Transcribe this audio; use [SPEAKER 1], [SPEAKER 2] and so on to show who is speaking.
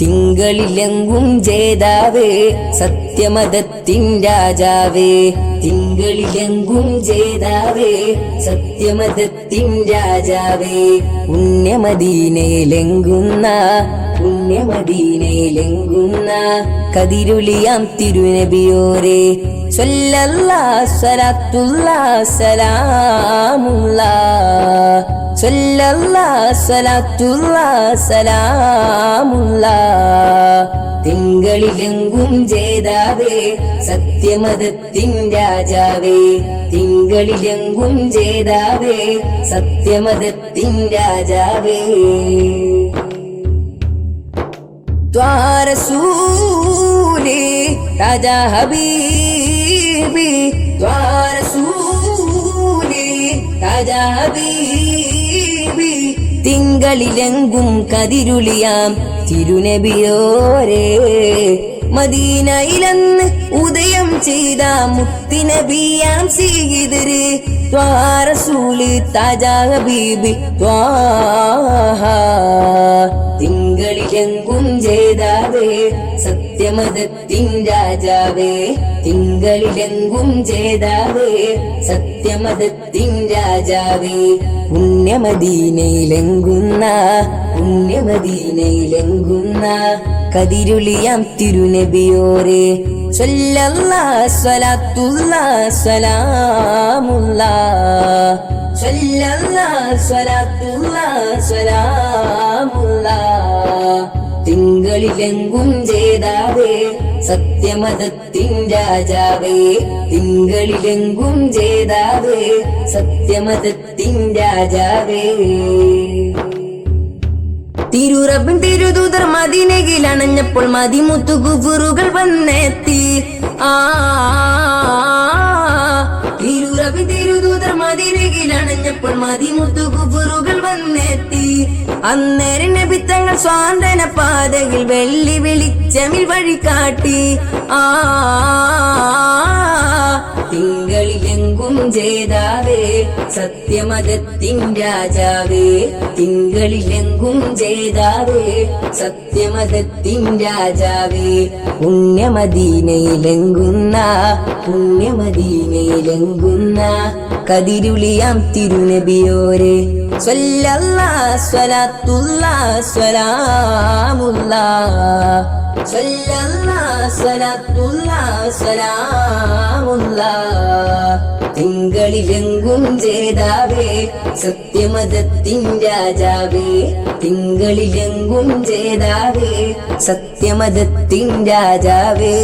[SPEAKER 1] തിങ്കളിലെങ്കും ജേതാവേ സത്യമതത്തിൻ രാജാവേ തിങ്കളിലെങ്കും ജേതാവേ സത്യമതത്തിൻ രാജാവേ. പുണ്യമദീനയിലെങ്കുന്ന പുണ്യമദീനയിലെങ്കുന്ന കതിരുളിയാം തിരുനബിയോരെ. സ്വല്ലല്ലാ സ്വലാത്തുല്ലാ സലാമുല്ലാ. സ്വല്ലല്ലാ സ്വലാത്തുല്ലാ സലാമുല്ലാ. തിങ്കളിലെങ്കും ജേതാവേ സത്യമതത്തിൻ രാജാവേ. തിങ്കളിലെങ്കും ജേതാവേ സത്യമതത്തിൻ രാജാവേ. ദ്വാരസൂലി രാജാ ഹബീബി ദ്വാരസൂലി രാജാ ഹബീബി. തിങ്കളിലെങ്കും കതിരുളിയാം തിരുനബിയോരേ മദീനയിലെന്ന് ഉദയം ചെയ്ത മുത്തിനബിയാം സീതിര് ദ്വാരസൂലി താജാ ഹബീബി ദ്വാഹ സത്യമതത്തിൻ രാജാവേ തിങ്കളിലെങ്കും ജേതാവേ സത്യമതത്തിൻ രാജാവേ പുണ്യമദീനയിലെങ്കുന്ന പുണ്യമദീനയിലെങ്കുന്ന കതിരുളിയാം തിരുനബിയോരെ സ്വല്ലല്ലാ സ്വലാത്തുല്ലാ സലാമുല്ലാ സ്വല്ലല്ലാ സ്വലാത്തുല്ലാ സലാമുല്ലാ തിങ്കളിലെങ്കും ജേതാവേ സത്യമതത്തിൻ രാജാവേ. തിങ്കളിലെങ്കും ജേതാവേ സത്യമതത്തിൻ രാജാവേ. തിരുറബിൻ തിരുദൂതർ മദിനകിൽ അണഞ്ഞപ്പോൾ മതിമുത്തു കുറുകൾ വന്നെത്തി. ആ തിരുറബിൻ തിരുദൂതർ മദിനകിൽ അണഞ്ഞപ്പോൾ മതിമുത്തു വന്നെത്തി അന്നേരം നബിത്തങ്ങൾ സ്വാന്തന പാതയിൽ വെള്ളി വെളിച്ചമിൽ വഴി കാട്ടി ആ തിങ്കളിലെങ്കും ജേതാവേ സത്യമതത്തിൻ രാജാവേ. തിങ്കളിലെങ്കും ജേതാവേ സത്യമതത്തിൻ രാജാവേ. പുണ്യമദീനയിലെങ്കുന്ന പുണ്യമദീനയിലെങ്കുന്ന കതിരുളിയാം തിരുനബിയോരെ. സ്വല്ലല്ലാ സ്വലാത്തുല്ലാഹ് സല്ലല്ലാഹ് സ്വലാത്തുല്ലാഹ് തിങ്കളിലെങ്കും ജേതാവേ സത്യമതത്തിൻ രാജാവേ. തിങ്കളിലെങ്കും ജേതാവേ സത്യമതത്തിൻ രാജാവേ.